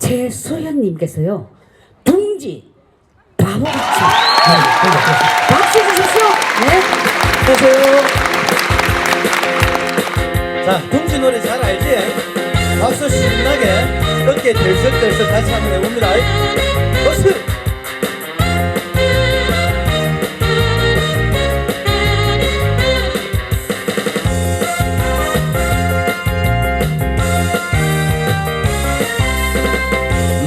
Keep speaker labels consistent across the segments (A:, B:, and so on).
A: 최소연님께서요 둥지 바보같이 박수 주십시오 네
B: 안녕하세요. 자, 둥지 노래 잘 알지? 박수 신나게 어깨 들썩들썩 같이 한번 해봅니다. 박수!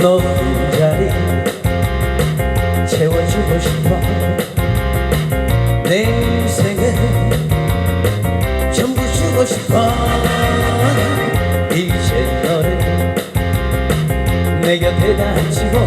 B: 높은 자리 채워주고 싶어. 내 인생을 전부 주고 싶어. 이제 너를 내 곁에 다치고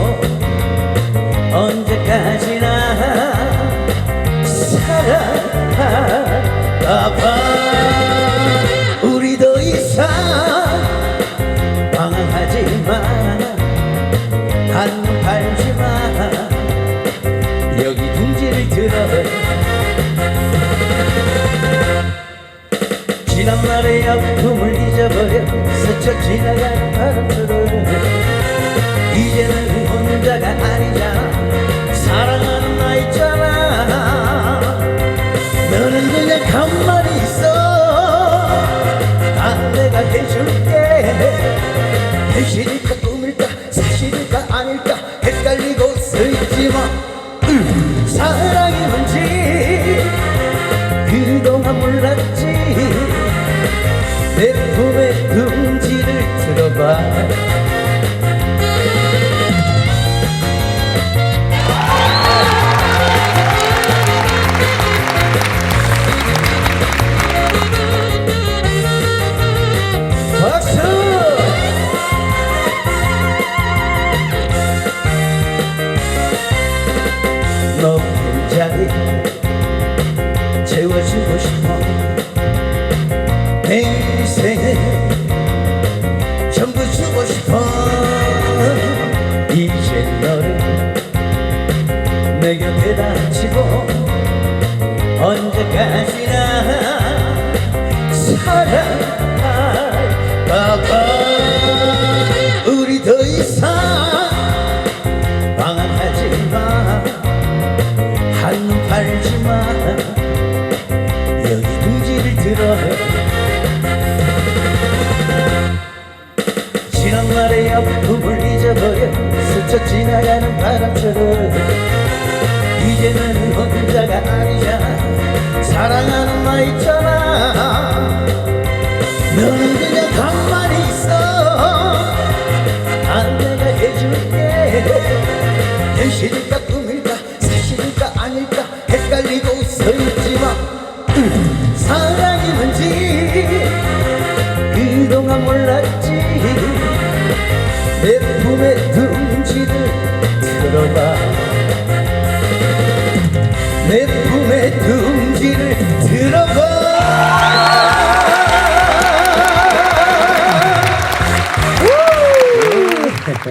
B: 잊어버 채워주고 싶 내 곁에 다치고 언제까지나 사랑할까봐 우리 더 이상 방황하지 마. 한눈 팔지 마. 여기 둥지를 들어. 지난 날의 아픔을 잊어버려 스쳐 지나가는 바람처럼 혼자가 아니잖아 사랑하는 나 있잖아. 너는 그냥 가만히 있어. 난 내가 해줄게. 현실일까 꿈일까 사실일까 아닐까 헷갈리고 서있지마. 사랑이 뭔지 그동안 몰랐지. 내